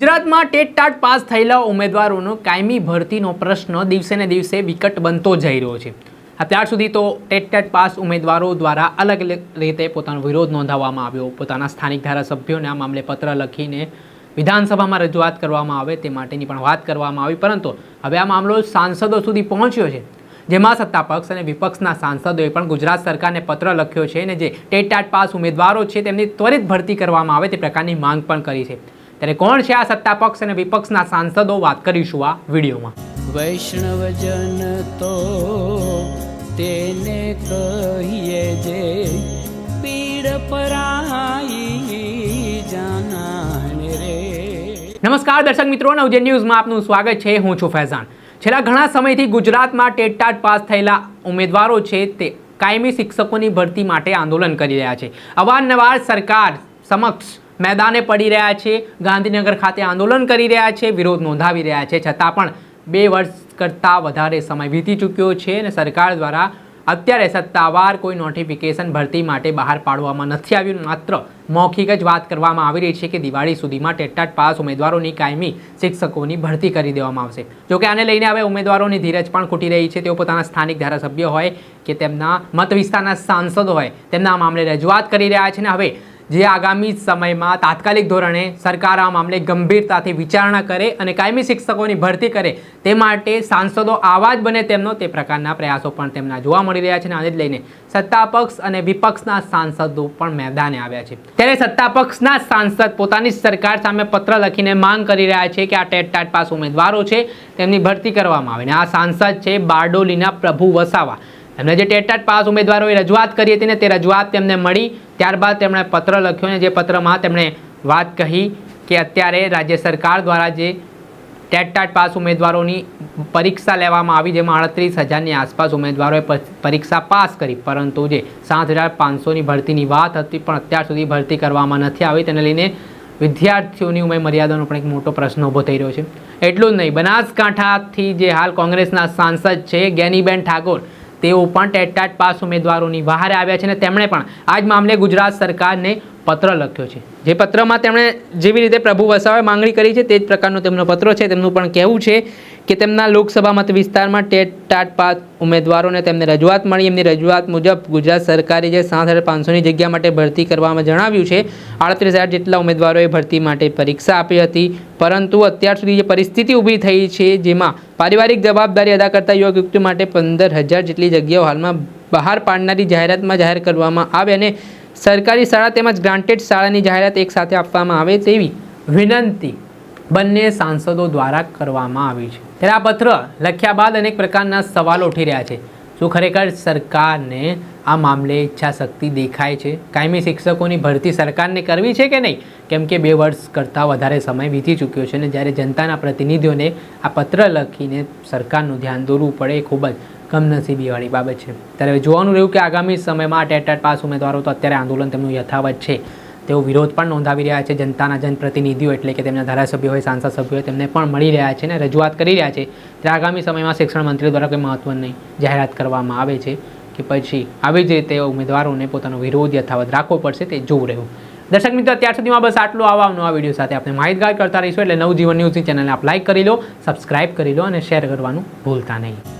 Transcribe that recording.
ગુજરાતમાં TET TAT pass થયેલા ઉમેદવારોનો કાયમી ભરતીનો પ્રશ્ન દિવસે ને દિવસે વિકટ બનતો જઈ રહ્યો છે. અત્યાર સુધી તો ટેટ ટાટ પાસ ઉમેદવારો દ્વારા અલગ અલગ રીતે પોતાનો વિરોધ નોંધાવવામાં આવ્યો. પોતાના સ્થાનિક ધારાસભ્યોને આ મામલે પત્ર લખીને વિધાનસભામાં રજૂઆત કરવામાં આવે તે માટેની પણ વાત કરવામાં આવી. પરંતુ હવે આ મામલો સાંસદો સુધી પહોંચ્યો છે, જેમાં સત્તા પક્ષ અને વિપક્ષના સાંસદોએ પણ ગુજરાત સરકારને પત્ર લખ્યો છે અને જે ટેટ ટાટ પાસ ઉમેદવારો છે, તેમની ત્વરિત ભરતી કરવામાં આવે તે પ્રકારની માંગ પણ કરી છે. ત્યારે કોણ છે આ સત્તા પક્ષ અને વિપક્ષના સાંસદો વાત કરીશું આ વિડીયોમાં. વૈષ્ણવજન તો તેને કહીએ જે પીડ પરાઈ જાનાને રે. નમસ્કાર દર્શક મિત્રો નવજે ન્યૂઝમાં આપનું સ્વાગત છે. હું છું ફૈઝાન. છેલ્લા ઘણા સમયથી ગુજરાતમાં ટેટ ટાટ પાસ થયેલા ઉમેદવારો છે તે કાયમી શિક્ષકોની ભરતી માટે આંદોલન કરી રહ્યા છે. અવારનવાર સરકાર સમક્ષ મેદાને પડી રહ્યા છે, ગાંધીનગર ખાતે આંદોલન કરી રહ્યા છે, વિરોધ નોંધાવી રહ્યા છે. છતાં પણ બે વર્ષ કરતાં વધારે સમય વીતી ચૂક્યો છે અને સરકાર દ્વારા અત્યારે સત્તાવાર કોઈ નોટિફિકેશન ભરતી માટે બહાર પાડવામાં નથી આવ્યું. માત્ર મૌખિક જ વાત કરવામાં આવી રહી છે કે દિવાળી સુધીમાં ટેટટાટ પાસ ઉમેદવારોની કાયમી શિક્ષકોની ભરતી કરી દેવામાં આવશે. જોકે આને લઈને હવે ઉમેદવારોની ધીરજ પણ ખૂટી રહી છે. તેઓ પોતાના સ્થાનિક ધારાસભ્ય હોય કે તેમના મત વિસ્તારના સાંસદો હોય તેમના મામલે રજૂઆત કરી રહ્યા છે ને હવે જે આગામી સમયમાં તાત્કાલિક ધોરણે સરકાર આ મામલે ગંભીરતાથી વિચારણા કરે અને કાયમી શિક્ષકોની ભરતી કરે તે માટે સાંસદો આવા જ બને તેમનો તે પ્રકારના પ્રયાસો પણ તેમના જોવા મળી રહ્યા છે અને આને જ લઈને સત્તા પક્ષ અને વિપક્ષના સાંસદો પણ મેદાને આવ્યા છે. ત્યારે સત્તા પક્ષના સાંસદ પોતાની સરકાર સામે પત્ર લખીને માંગ કરી રહ્યા છે કે આ ટેટ ટાટ પાસ ઉમેદવારો છે, તેમની ભરતી કરવામાં આવે. અને આ સાંસદ છે બારડોલીના પ્રભુ વસાવા. એમને જે ટેટાટ પાસ ઉમેદવારોએ રજૂઆત કરી હતી ને તે રજૂઆત તેમને મળી. ત્યારબાદ તેમણે પત્ર લખ્યો ને જે પત્રમાં તેમણે વાત કહી કે અત્યારે રાજ્ય સરકાર દ્વારા જે ટેટાટ પાસ ઉમેદવારોની પરીક્ષા લેવામાં આવી, જેમાં અડત્રીસ હજારની આસપાસ ઉમેદવારોએ પરીક્ષા પાસ કરી. પરંતુ જે સાત હજાર પાંચસોની ભરતીની વાત હતી, પણ અત્યાર સુધી ભરતી કરવામાં નથી આવી. તેને લઈને વિદ્યાર્થીઓની ઉંમર મર્યાદાનો પણ એક મોટો પ્રશ્ન ઊભો થઈ રહ્યો છે. એટલું જ નહીં, બનાસકાંઠાથી જે હાલ કોંગ્રેસના સાંસદ છે જ્ઞાનીબેન ઠાકોર તેઓ પણ ટેટાટ પાસ ઉમેદવારોની બહાર આવ્યા છે અને તેમણે પણ આ જ મામલે ગુજરાત સરકારને પત્ર લખ્યો છે. જે પત્રમાં તેમણે જેવી રીતે પ્રભુ વસાવાએ માંગણી કરી છે, તે જ પ્રકારનો તેમનો પત્ર છે. તેમનું પણ કહેવું છે કે તેમના લોકસભા મત વિસ્તારમાં ટેટ ટાટ પાસ ઉમેદવારોને તેમને રજૂઆત મળી. એમની રજૂઆત મુજબ ગુજરાત સરકારે જે સાત હજાર પાંચસોની જગ્યા માટે ભરતી કરવામાં જણાવ્યું છે, આડત્રીસ હજાર જેટલા ઉમેદવારોએ ભરતી માટે પરીક્ષા આપી હતી. પરંતુ અત્યાર સુધી જે પરિસ્થિતિ ઊભી થઈ છે, જેમાં પારિવારિક જવાબદારી અદા કરતા યુવક યુક્તિ માટે પંદર હજાર જેટલી જગ્યાઓ હાલમાં બહાર પાડનારી જાહેરાતમાં જાહેર કરવામાં આવે અને સરકારી શાળા તેમજ ગ્રાન્ટેડ શાળાની જાહેરાત એક સાથે આપવામાં આવે તેવી વિનંતી બંને સાંસદો દ્વારા કરવામાં આવી છે. ત્યારે આ પત્ર લખ્યા બાદ અનેક પ્રકારના સવાલો ઉઠી રહ્યા છે. શું ખરેખર સરકારને આ મામલે ઈચ્છા શક્તિ દેખાય છે? કાયમી શિક્ષકોની ભરતી સરકારને કરવી છે કે નહીં? કેમ કે બે વર્ષ કરતાં વધારે સમય વીતી ચૂક્યો છે અને જ્યારે જનતાના પ્રતિનિધિઓને આ પત્ર લખીને સરકારનું ધ્યાન દોરવું પડે ખૂબ જ કમનસીબીવાળી બાબત છે. ત્યારે હવે જોવાનું રહ્યું કે આગામી સમયમાં ટેટ ટેટ પાસ ઉમેદવારો તો અત્યારે આંદોલન તેમનું યથાવત છે. તેઓ વિરોધ પણ નોંધાવી રહ્યા છે. જનતાના જનપ્રતિનિધિઓ એટલે કે તેમના ધારાસભ્યો હોય સાંસદ સભ્યો હોય, તેમને પણ મળી રહ્યા છે અને રજૂઆત કરી રહ્યા છે. ત્યારે આગામી સમયમાં શિક્ષણ મંત્રી દ્વારા કોઈ મહત્વની જાહેરાત કરવામાં આવે છે કે પછી આવી જ રીતે ઉમેદવારોને પોતાનો વિરોધ યથાવત રાખવો પડશે તે જોવું રહ્યું. દર્શક મિત્રો, અત્યાર સુધીમાં બસ આટલું. આવા નવા વીડિયો સાથે આપણે માહિતગાર કરતા રહીશું. એટલે નવજીવન ન્યૂઝની ચેનલને આપ લાઇક કરી લો, સબસ્ક્રાઇબ કરી લો અને શેર કરવાનું ભૂલતા નહીં.